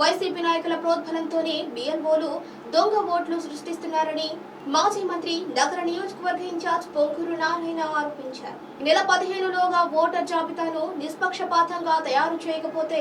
YCP నాయకుల ప్రోద్బలంతోనే బిఎల్ఓలు దొంగ ఓట్లు సృష్టిస్తున్నారని మాజీ మంత్రి నగర నియోజకవర్గ ఇన్ఛార్జ్ పొంగూరు నారాయణ ఆరోపించారు. నెల పదిహేనులోగా ఓటర్ జాబితాను నిష్పక్షపాతంగా తయారు చేయకపోతే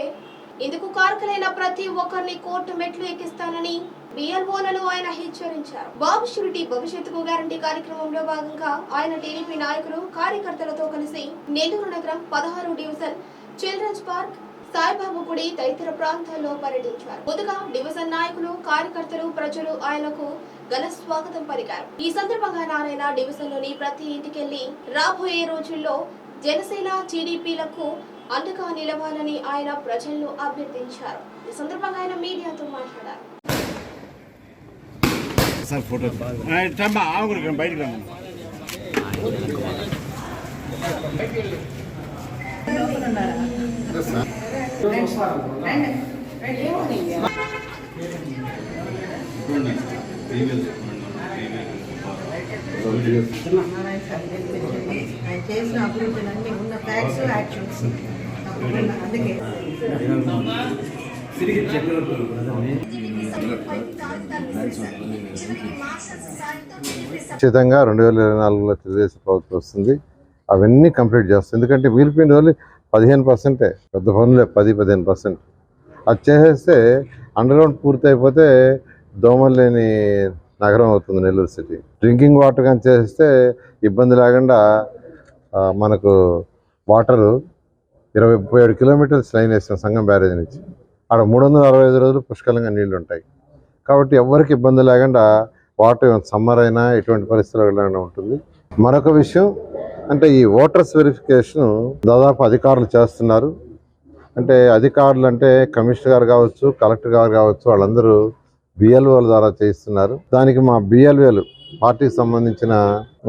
ఇందుకు కారకులైన ప్రతి ఒక్కరిని కోర్టు మెట్లు ఎక్కిస్తానని బిఎల్ఓలను ఆయన హెచ్చరించారు. బాబు షూరిటీ భవిష్యత్తుకు గ్యారంటీ కార్యక్రమంలో భాగంగా ఆయన టీడీపీ నాయకులు కార్యకర్తలతో కలిసి నెల్లూరు నగరం పదహారు డివిజన్ చిల్డ్రన్స్ పార్క్ సాయిబాబు గుడి తదితర ప్రాంతాల్లో పర్యటించారు. ముందుగా డివిజన్ నాయకులు కార్యకర్తలు ప్రజలు ఆయనకు ఘన స్వాగతం పలికారు. ఈ సందర్భంగా నారాయణ డివిజన్లోని ప్రతి ఇంటికెళ్ళి రాబోయే రోజుల్లో జనసేన టీడీపీలకు అండగా నిలవాలని ఆయన ప్రజలను అభ్యర్థించారు. ఈ సందర్భంగా ఆయన మీడియాతో మాట్లాడారు. సార్ ఫోటో బయటికి చేసిన అభివృద్ధులన్నీ ఉన్న ఫ్యాక్ట్స్ యాక్షన్స్ ఖచ్చితంగా రెండు వేల ఇరవై నాలుగులో తెలుగుదేశం ప్రభుత్వం వస్తుంది. అవన్నీ కంప్లీట్ చేస్తుంది. ఎందుకంటే మిగిలిపోయిన రోజులు పదిహేను పర్సెంటే. పెద్ద పనులే పది పదిహేను పర్సెంట్. అది చేసేస్తే అండర్గ్రౌండ్ పూర్తి అయిపోతే దోమలు లేని నగరం అవుతుంది నెల్లూరు సిటీ. డ్రింకింగ్ వాటర్ కానీ చేస్తే ఇబ్బంది లేకుండా మనకు వాటరు ఇరవై ముప్పై ఏడు కిలోమీటర్స్ లైన్ వేసిన సంఘం బ్యారేజ్ నుంచి. ఆడ మూడు వందల అరవై ఐదు రోజులు పుష్కలంగా నీళ్ళు ఉంటాయి కాబట్టి ఎవరికి ఇబ్బంది లేకుండా వాటర్ సమ్మర్ అయినా ఎటువంటి పరిస్థితుల్లో ఉంటుంది. మరొక విషయం అంటే ఈ ఓటర్స్ వెరిఫికేషన్ దాదాపు అధికారులు చేస్తున్నారు. అంటే అధికారులు అంటే కమిషనర్ గారు కావచ్చు కలెక్టర్ గారు కావచ్చు వాళ్ళందరూ బిఎల్ఓల ద్వారా చేయిస్తున్నారు. దానికి మా బిఎల్ఓలు పార్టీకి సంబంధించిన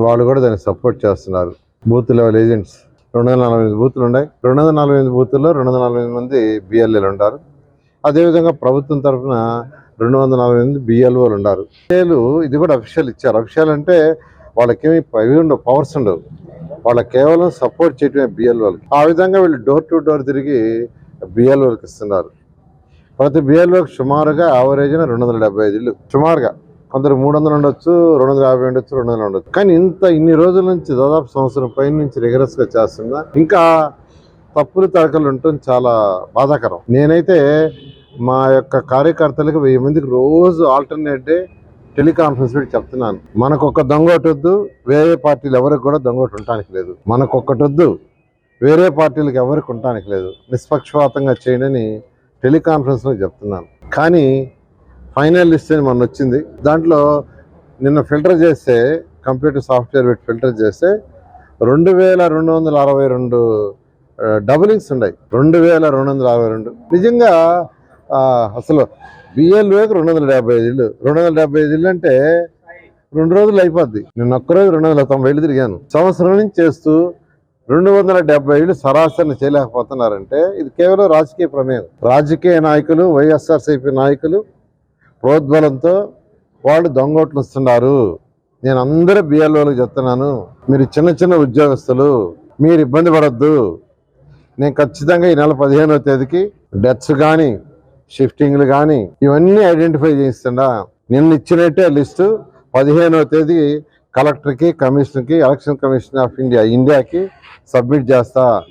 వాళ్ళు కూడా దాన్ని సపోర్ట్ చేస్తున్నారు. బూత్ లెవెల్ ఏజెంట్స్ రెండు వందల నలభై ఎనిమిది బూతులు ఉన్నాయి. రెండు వందల నలభై ఎనిమిది బూతుల్లో రెండు వందల నలభై ఎనిమిది మంది బిఎల్ఏలు ఉంటారు. అదేవిధంగా ప్రభుత్వం తరఫున రెండు వందల నలభై ఎనిమిది బిఎల్ఓలు ఉన్నారు. బిఎల్ఏలు ఇది కూడా అఫీషియల్ ఇచ్చారు. అఫీషియల్ అంటే వాళ్ళకేమి ఇవి ఉండవు పవర్స్ ఉండవు. వాళ్ళకి కేవలం సపోర్ట్ చేయటమే వాళ్ళకి. ఆ విధంగా వీళ్ళు డోర్ టు డోర్ తిరిగి బిఎల్ఓలకు ఇస్తున్నారు. ప్రతి బిఎల్ఓకి సుమారుగా యావరేజ్న రెండు వందల డెబ్బై ఐదు ఇళ్ళు. సుమారుగా. కొందరు మూడు వందలు ఉండొచ్చు రెండు వందల యాభై ఉండొచ్చు రెండు వందలు ఉండొచ్చు. కానీ ఇంత ఇన్ని రోజుల నుంచి దాదాపు సంవత్సరం పైన నుంచి రిగరస్గా చేస్తున్నా ఇంకా తప్పులు తడకలు ఉండటం చాలా బాధాకరం. నేనైతే మా యొక్క కార్యకర్తలకు వెయ్యి మందికి రోజు ఆల్టర్నేట్ డే టెలికాన్ఫరెన్స్ పెట్టి చెప్తున్నాను. మనకొక దొంగ ఒకటి వద్దు వేరే పార్టీలు ఎవరికి కూడా దొంగోటి ఉండటానికి లేదు. మనకొకటి వద్దు వేరే పార్టీలకు ఎవరికి ఉండటానికి లేదు. నిష్పక్షపాతంగా చేయండి టెలికాన్ఫరెన్స్లో చెప్తున్నాను. కానీ ఫైనల్ లిస్ట్ అని మొన్న వచ్చింది. దాంట్లో నిన్న ఫిల్టర్ చేస్తే కంప్యూటర్ సాఫ్ట్వేర్ పెట్టి ఫిల్టర్ చేస్తే రెండు వేల రెండు వందల అరవై రెండు డబులింగ్స్ ఉన్నాయి. రెండు వేల రెండు వందల అరవై రెండు. నిజంగా అసలు బిఎల్ఓకి రెండు వందల డెబ్బై ఐదు ఇల్లు రెండు వందల డెబ్బై ఐదు ఇల్లు అంటే రెండు రోజులు అయిపోద్ది. నేను ఒక్కరోజు రెండు వందల తొంభై ఇళ్ళు తిరిగాను. సంవత్సరం నుంచి చేస్తూ రెండు వందల డెబ్బై ఏళ్ళు సరాసరిని చేయలేకపోతున్నారంటే ఇది కేవలం రాజకీయ ప్రమేయం. రాజకీయ నాయకులు వైఎస్ఆర్సీపీ నాయకులు ప్రోద్బలంతో వాళ్ళు దొంగోట్లు వస్తున్నారు. నేను అందరూ బిఎల్ఓలకు చెప్తున్నాను మీరు చిన్న చిన్న ఉద్యోగస్తులు మీరు ఇబ్బంది పడద్దు. నేను ఖచ్చితంగా ఈ నెల పదిహేనవ తేదీకి డెత్స్ కానీ షిఫ్టింగ్లు కానీ ఇవన్నీ ఐడెంటిఫై చేయిస్తుండా. నిన్న ఇచ్చినట్టే లిస్టు పదిహేనవ తేదీ కలెక్టర్కి కమిషనర్కి ఎలక్షన్ కమిషన్ ఆఫ్ ఇండియా ఇండియాకి సబ్మిట్ చేస్తా.